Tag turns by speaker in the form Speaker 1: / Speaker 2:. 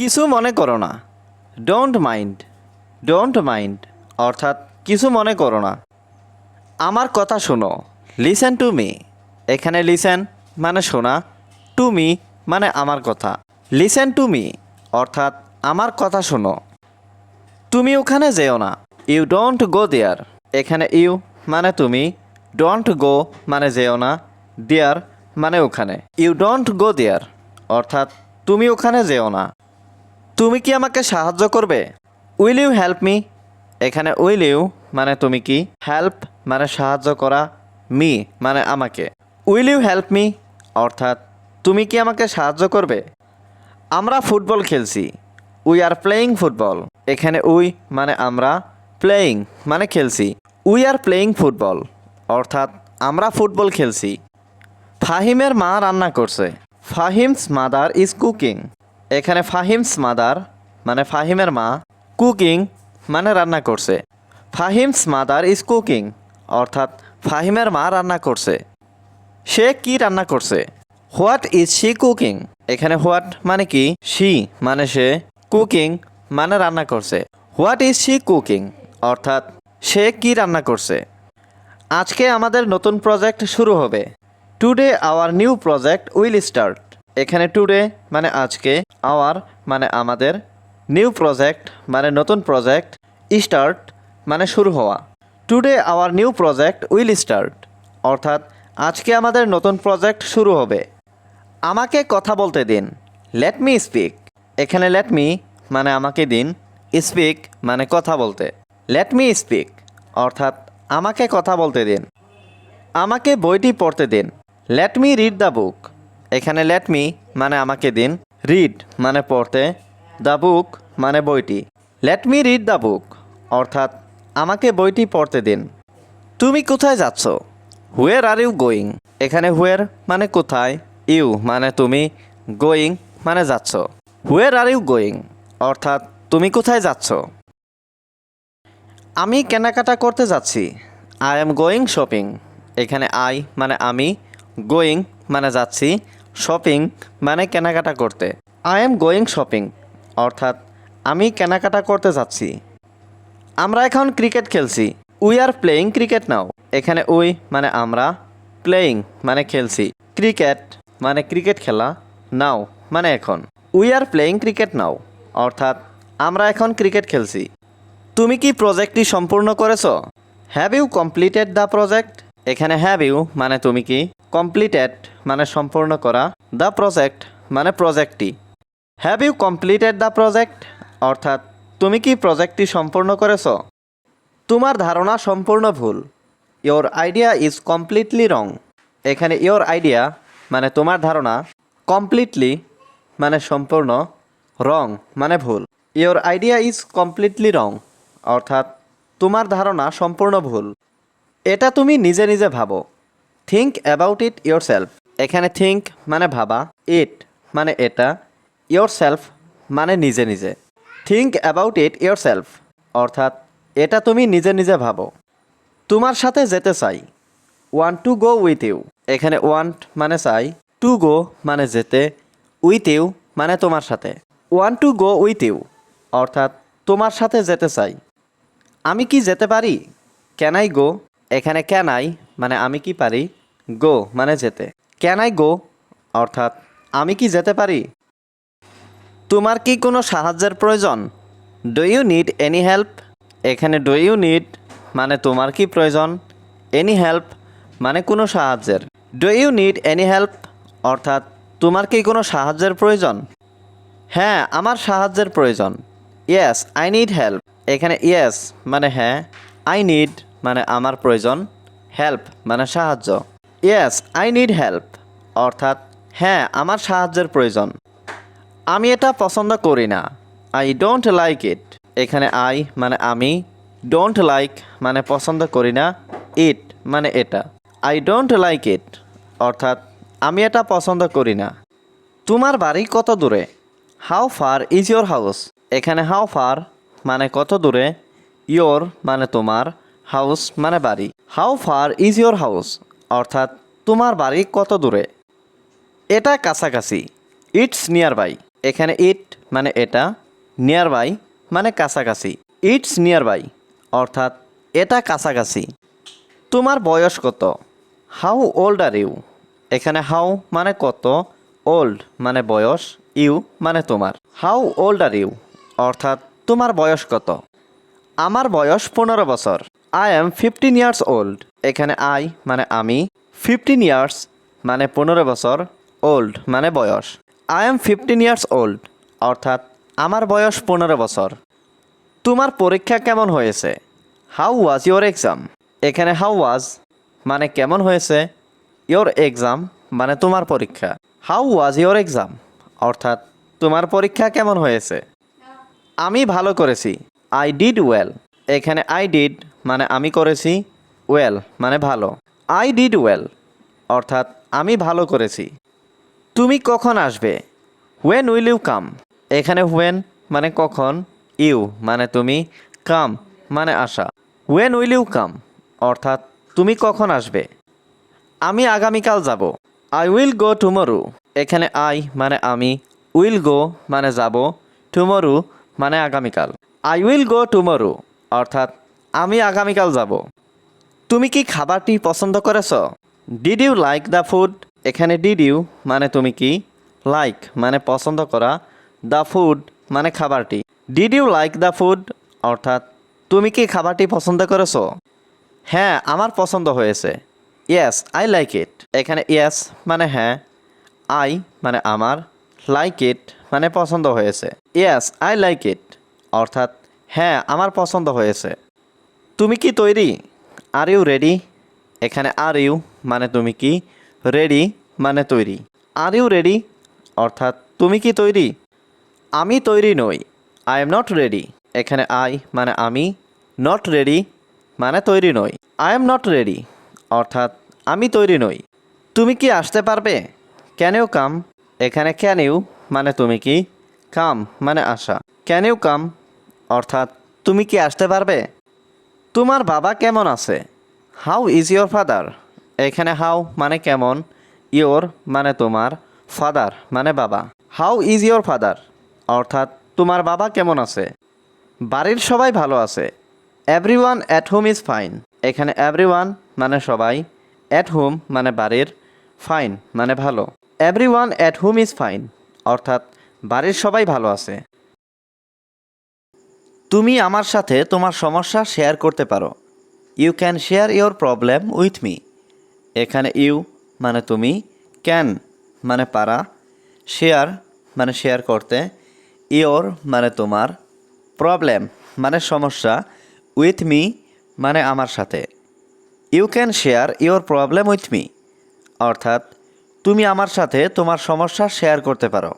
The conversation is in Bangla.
Speaker 1: কিছু মনে করো না। ডোন্ট মাইন্ড ডোন্ট মাইন্ড অর্থাৎ কিছু মনে করো না। আমার কথা শোনো। লিসেন টু মি এখানে লিসেন মানে শোনা। টু মি মানে আমার কথা। লিসেন টু মি অর্থাৎ আমার কথা শোনো। তুমি ওখানে যেও না। ইউ ডোন্ট গো দেয়ার এখানে ইউ মানে তুমি। ডোন্ট গো মানে যেও না। দেয়ার মানে ওখানে। ইউ ডোন্ট গো দেয়ার অর্থাৎ তুমি ওখানে যেও না। তুমি কি আমাকে সাহায্য করবে? উইল ইউ হেল্প মি এখানে উইল ইউ মানে তুমি কি? হেল্প মানে সাহায্য করা মি মানে আমাকে। উইল ইউ হেল্প মি অর্থাৎ, তুমি কি আমাকে সাহায্য করবে? আমরা ফুটবল খেলছি। উই আর প্লেয়িং ফুটবল এখানে উই মানে আমরা প্লেয়িং মানে খেলছি। উই আর প্লেয়িং ফুটবল অর্থাৎ, আমরা ফুটবল খেলছি। ফাহিমের মা রান্না করছে। Fahim's mother is cooking. এখানে ফাহিমস মাদার মানে ফাহিমের মা, কুকিং মানে রান্না করছে। ফাহিমস মাদার ইজ কুকিং, অর্থাৎ ফাহিমের মা রান্না করছে। সে কি রান্না করছে? What is she cooking? এখানে হোয়াট মানে কি? শি মানে সে কুকিং মানে রান্না করছে। What is she cooking? অর্থাৎ সে কি রান্না করছে? আজকে আমাদের নতুন প্রজেক্ট শুরু হবে। Today our new project will start এখানে টুডে মানে আজকে আওয়ার মানে আমাদের নিউ প্রজেক্ট মানে নতুন প্রজেক্ট স্টার্ট মানে শুরু হওয়া। Today our new project will start অর্থাৎ আজকে আমাদের নতুন প্রজেক্ট শুরু হবে। আমাকে কথা বলতে দিন লেট মি স্পিক এখানে লেট মি মানে আমাকে দিন স্পিক মানে কথা বলতে। লেট মি স্পিক অর্থাৎ আমাকে কথা বলতে দিন। আমাকে বইটি পড়তে দিন। Let me read the book এখানে লেট মি মানে আমাকে দিন রিড মানে পড়তে দ্য বুক মানে বইটি। Let me read the book অর্থাৎ আমাকে বইটি পড়তে দিন। তুমি কোথায় যাচ্ছ? হুয়ের আর ইউ গোয়িং এখানে হুয়ের মানে কোথায় ইউ মানে তুমি গোয়িং মানে যাচ্ছ। হুয়ের আর ইউ গোয়িং অর্থাৎ তুমি কোথায় যাচ্ছ? আমি কেনাকাটা করতে যাচ্ছি। আই এম গোয়িং শপিং এখানে আই মানে আমি গোয়িং মানে যাচ্ছি। শপিং মানে কেনাকাটা করতে। আই এম গোয়িং শপিং অর্থাৎ আমি কেনাকাটা করতে যাচ্ছি। আমরা এখন ক্রিকেট খেলছি। We are playing cricket now এখানে উই মানে আমরা প্লেয়িং মানে খেলছি। ক্রিকেট মানে ক্রিকেট খেলা নাও মানে এখন। We are playing cricket now অর্থাৎ আমরা এখন ক্রিকেট খেলছি। তুমি কি প্রজেক্টটি সম্পূর্ণ করেছ? Have you completed the project এখানে হ্যাভ ইউ মানে তুমি কি কমপ্লিটেড মানে সম্পূর্ণ করা দ্য প্রজেক্ট মানে প্রজেক্টটি have you completed the project অর্থাৎ, তুমি কি প্রজেক্টটি সম্পূর্ণ করেছ? তোমার ধারণা সম্পূর্ণ ভুল। Your idea is completely wrong এখানে ইওর আইডিয়া মানে তোমার ধারণা কমপ্লিটলি মানে সম্পূর্ণ রং মানে ভুল। Your idea is completely wrong অর্থাৎ, তোমার ধারণা সম্পূর্ণ ভুল। এটা তুমি নিজে নিজে ভাবো। Think about it yourself এখানে থিঙ্ক মানে ভাবা ইট মানে এটা ইয়োর সেলফ মানে নিজে নিজে। Think about it yourself অর্থাৎ এটা তুমি নিজে নিজে ভাবো। তোমার সাথে যেতে চাই want to go with you এখানে ওয়ান্ট মানে চাই টু গো মানে যেতে উইথ ইউ মানে তোমার সাথে। Want to go with you অর্থাৎ তোমার সাথে যেতে চাই। আমি কি যেতে পারি? ক্যান আই গো এখানে ক্যান আই মানে আমি কি পারি? গো মানে যেতে। ক্যান আই গো অর্থাৎ, আমি কি যেতে পারি? তোমার কি কোনো সাহায্যের প্রয়োজন? Do you need any help এখানে ডু ইউ নিড মানে তোমার কি প্রয়োজন? এনি হেল্প মানে কোনো সাহায্যের। Do you need any help অর্থাৎ, তোমার কি কোনো সাহায্যের প্রয়োজন? হ্যাঁ আমার সাহায্যের প্রয়োজন। ইয়েস আই নিড হেল্প এখানে ইয়েস মানে হ্যাঁ আই নিড মানে আমার প্রয়োজন। হেল্প মানে সাহায্য। ইয়েস আই নিড হেল্প অর্থাৎ হ্যাঁ আমার সাহায্যের প্রয়োজন। আমি এটা পছন্দ করি না। আই ডোন্ট লাইক ইট এখানে আই মানে আমি। ডোন্ট লাইক মানে পছন্দ করি না। ইট মানে এটা। আই ডোন্ট লাইক ইট অর্থাৎ, আমি এটা পছন্দ করি না। তোমার বাড়ি কত দূরে? How far is your house এখানে হাউ ফার মানে কত দূরে? ইয়োর মানে তোমার। হাউস মানে বাড়ি। How far is your house অর্থাৎ তোমার বাড়ি কত দূরে? এটা কাছাকাছি। ইটস নিয়ার বাই এখানে ইট মানে এটা। নিয়ার বাই মানে কাছাকাছি। ইটস নিয়ার বাই অর্থাৎ এটা কাছাকাছি। তোমার বয়স কত? হাউ ওল্ড আর ইউ এখানে হাউ মানে কত? ওল্ড মানে বয়স। ইউ মানে তোমার। হাউ ওল্ড আর ইউ অর্থাৎ তোমার বয়স কত? আমার বয়স পনেরো বছর। I am fifteen years old এখানে আই মানে আমি ফিফটিন ইয়ার্স মানে পনেরো বছর ওল্ড মানে বয়স। I am fifteen years old অর্থাৎ আমার বয়স পনেরো বছর। তোমার পরীক্ষা কেমন হয়েছে? হাউ ওয়াজ ইয়োর এক্সাম এখানে হাউ ওয়াজ মানে কেমন হয়েছে? ইয়োর এক্সাম মানে তোমার পরীক্ষা। হাউ ওয়াজ ইয়োর এক্সাম অর্থাৎ তোমার পরীক্ষা কেমন হয়েছে? আমি ভালো করেছি। আই ডিড ওয়েল এখানে আই ডিড মানে আমি করেছি। ওয়েল মানে ভালো। আই ডিড ওয়েল অর্থাৎ আমি ভালো করেছি। তুমি কখন আসবে? হোয়েন উইল ইউ কাম এখানে হোয়েন মানে কখন? ইউ মানে তুমি কাম মানে আসা। হোয়েন উইল ইউ কাম অর্থাৎ তুমি কখন আসবে? আমি আগামীকাল যাব। আই উইল গো টুমরু এখানে আই মানে আমি উইল গো মানে যাব টুমরু মানে আগামীকাল। আই উইল গো টুমরু অর্থাৎ আমি আগামীকাল যাব। তুমি কি খাবারটি পছন্দ করেছ? Did you like the food এখানে ডিড ইউ মানে তুমি কি? লাইক মানে পছন্দ করা। দ্য ফুড মানে খাবারটি। Did you like the food অর্থাৎ, তুমি কি খাবারটি পছন্দ করেছ? হ্যাঁ আমার পছন্দ হয়েছে। ইয়েস আই লাইক ইট এখানে ইয়েস মানে হ্যাঁ। আই মানে আমার। লাইক ইট মানে পছন্দ হয়েছে। ইয়েস আই লাইক ইট অর্থাৎ হ্যাঁ আমার পছন্দ হয়েছে। তুমি কি তৈরি? আর ইউ রেডি এখানে আর ইউ মানে তুমি কি? রেডি মানে তৈরি। আর ইউ রেডি অর্থাৎ তুমি কি তৈরি? আমি তৈরি নই। আই এম নট রেডি এখানে আই মানে আমি। নট রেডি মানে তৈরি নই। আই এম নট রেডি অর্থাৎ আমি তৈরি নই। তুমি কি আসতে পারবে? ক্যান ইউ কাম এখানে ক্যান ইউ মানে তুমি কি? কাম মানে আসা। ক্যান ইউ কাম অর্থাৎ তুমি কি আসতে পারবে? তোমার বাবা কেমন আছে? হাউ ইজ ইয়োর ফাদার এখানে হাউ মানে কেমন? ইয়োর মানে তোমার। ফাদার মানে বাবা। হাউ ইজ ইয়োর ফাদার অর্থাৎ, তোমার বাবা কেমন আছে? বাড়ির সবাই ভালো আছে। Everyone at home is fine এখানে এভরি ওয়ান মানে সবাই। অ্যাট হোম মানে বাড়ির। ফাইন মানে ভালো। Everyone at home is fine অর্থাৎ, বাড়ির সবাই ভালো আছে। তুমি আমার সাথে তোমার সমস্যা শেয়ার করতে পারো। You can share your problem with me এখানে ইউ মানে তুমি ক্যান মানে পারা শেয়ার মানে শেয়ার করতে ইওর মানে তোমার প্রবলেম মানে সমস্যা উইথ মি মানে আমার সাথে। You can share your problem with me অর্থাৎ, তুমি আমার সাথে তোমার সমস্যা শেয়ার করতে পারো।